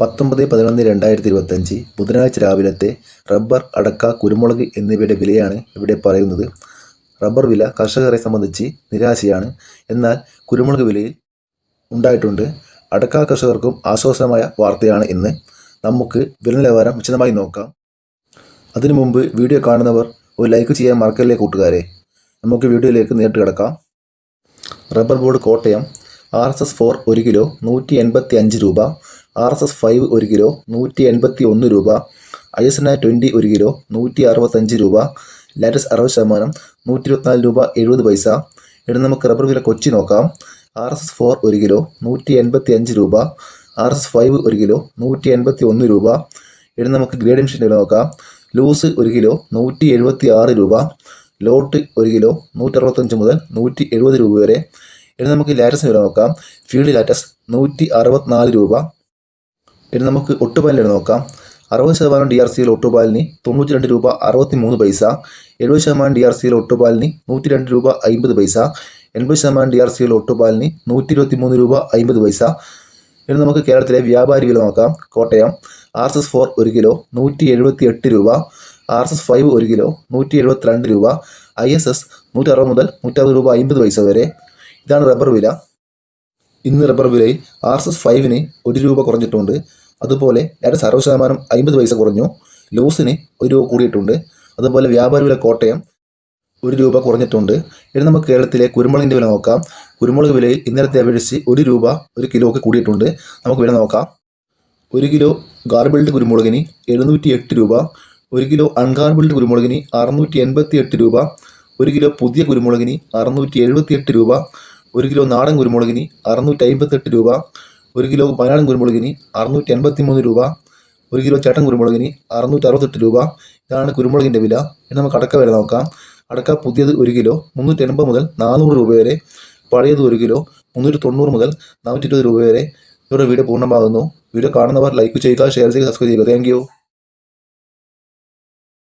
പത്തൊമ്പത് പതിനൊന്ന് രണ്ടായിരത്തി ഇരുപത്തഞ്ച് ബുധനാഴ്ച രാവിലത്തെ റബ്ബർ അടക്ക കുരുമുളക് എന്നിവയുടെ വിലയാണ് ഇവിടെ പറയുന്നത്. റബ്ബർ വില കർഷകരെ സംബന്ധിച്ച് നിരാശയാണ്. എന്നാൽ കുരുമുളക് വിലയിൽ ഉണ്ടായിട്ടുണ്ട്. അടക്ക കർഷകർക്കും ആശ്വാസമായ വാർത്തയാണ് ഇന്ന്. നമുക്ക് വില നിലവാരം വിശദമായി നോക്കാം. അതിനു മുമ്പ് വീഡിയോ കാണുന്നവർ ഒരു ലൈക്ക് ചെയ്യാൻ മറക്കല്ലേ കൂട്ടുകാരെ? നമുക്ക് വീഡിയോയിലേക്ക് നേരിട്ട് കിടക്കാം. Rubber board Kottayam R S S four ഒരു കിലോ നൂറ്റി എൺപത്തി അഞ്ച് രൂപ ആർ എസ് എസ് ഫൈവ് ഒരു കിലോ നൂറ്റി എൺപത്തി ഒന്ന് രൂപ ഐ എസ് ഐ ട്വന്റി ഒരു കിലോ നൂറ്റി അറുപത്തഞ്ച് രൂപ ലാറ്റസ് അറുപത് ശതമാനം നൂറ്റി ഇരുപത്തിനാല് രൂപ എഴുപത് പൈസ. ഇനി നമുക്ക് റബ്ബർ വില കൊച്ചി നോക്കാം. ആർ എസ് എസ് ഫോർ ഒരു കിലോ നൂറ്റി എൺപത്തി അഞ്ച് രൂപ ആർ എസ് എസ് ഫൈവ് ഒരു കിലോ നൂറ്റി എൺപത്തി ഒന്ന് രൂപ. ഇനി നമുക്ക് ഗ്രേഡ് മെഷീൻ വില നോക്കാം. ലൂസ് ഒരു കിലോ നൂറ്റി എഴുപത്തി ആറ് രൂപ ലോട്ട് ഒരു കിലോ നൂറ്റി അറുപത്തഞ്ച് മുതൽ നൂറ്റി എഴുപത് രൂപ വരെ. ഇനി നമുക്ക് ലാറ്റസ് വില നോക്കാം. ഫീൽഡ് ലാറ്റസ് നൂറ്റി അറുപത്തിനാല് രൂപ ഇനി നമുക്ക് ഒട്ടുപാലിനെ നോക്കാം. അറുപത് ശതമാനം ഡി ആർ സിയിൽ ഒട്ടുപാലിന് തൊണ്ണൂറ്റി രണ്ട് രൂപ അറുപത്തി മൂന്ന് പൈസ. എഴുപത് ശതമാനം ഡി ആർ സിയിൽ ഒട്ടുപാലിന് നൂറ്റി രണ്ട് രൂപ അമ്പത് പൈസ. എൺപത് ശതമാനം ഡി ആർ സിയിൽ ഒട്ടുപാലിന് നൂറ്റി ഇരുപത്തി മൂന്ന് രൂപ അമ്പത് പൈസ. ഇനി നമുക്ക് കേരളത്തിലെ വ്യാപാരി വില നോക്കാം. Kottayam R S S four ഒരു കിലോ നൂറ്റി എഴുപത്തി എട്ട് രൂപ. ആർ എസ് എസ് ഫൈവ് ഒരു കിലോ നൂറ്റി എഴുപത്തിരണ്ട് രൂപ. ഐ എസ് എസ് നൂറ്റി അറുപത് മുതൽ നൂറ്ററുപത് രൂപ അമ്പത് പൈസ വരെ. ഇതാണ് റബ്ബർ വില. ഇന്ന് റബ്ബർ വിലയിൽ ആർ എസ് എസ് ഫൈവിന് ഒരു രൂപ കുറഞ്ഞിട്ടുണ്ട്. അതുപോലെ ഏറെ സർവ ശതമാനം അമ്പത് പൈസ കുറഞ്ഞു. ലൂസിന് ഒരു രൂപ കൂടിയിട്ടുണ്ട്. അതുപോലെ വ്യാപാര വില കോട്ടയം ഒരു രൂപ കുറഞ്ഞിട്ടുണ്ട്. ഇനി നമുക്ക് കേരളത്തിലെ കുരുമുളകിന്റെ വില നോക്കാം. കുരുമുളക് വിലയിൽ ഇന്നലത്തെ അപേക്ഷിച്ച് ഒരു രൂപ ഒരു കിലോക്ക് കൂടിയിട്ടുണ്ട്. നമുക്ക് വില നോക്കാം. ഒരു കിലോ ഗാർബിൾഡ് കുരുമുളകിന് എഴുന്നൂറ്റി എട്ട് രൂപ. ഒരു കിലോ അൺഗാർബിൾഡ് കുരുമുളകിന് അറുന്നൂറ്റി എൺപത്തി എട്ട് രൂപ. ഒരു കിലോ പുതിയ കുരുമുളകിന് അറുന്നൂറ്റി എഴുപത്തി എട്ട് രൂപ. ഒരു കിലോ നാടൻ കുരുമുളകിന് അറുന്നൂറ്റി അമ്പത്തെട്ട് രൂപ. ഒരു കിലോ പനാടൻ കുരുമുളകിന് അറുന്നൂറ്റി എൺപത്തി മൂന്ന് രൂപ. ഒരു കിലോ ചേട്ടൻ കുരുമുളകിന് അറുന്നൂറ്റി അറുപത്തെട്ട് രൂപ. ഇതാണ് കുരുമുളകിന്റെ വില. ഇനി നമുക്ക് അടക്ക വില നോക്കാം. അടക്ക പുതിയത് ഒരു കിലോ മുന്നൂറ്റി എൺപത് മുതൽ നാനൂറ് രൂപ വരെ. പഴയത് ഒരു കിലോ മുന്നൂറ്റി തൊണ്ണൂറ് മുതൽ നാനൂറ്റി ഇരുപത് രൂപ വരെ. ഇവരുടെ വീഡിയോ പൂർണമാകുന്നു. വീഡിയോ കാണുന്നവർ ലൈക്ക് ചെയ്യുക ഷെയർ ചെയ്യുക സബ്സ്ക്രൈബ് ചെയ്യുക. താങ്ക്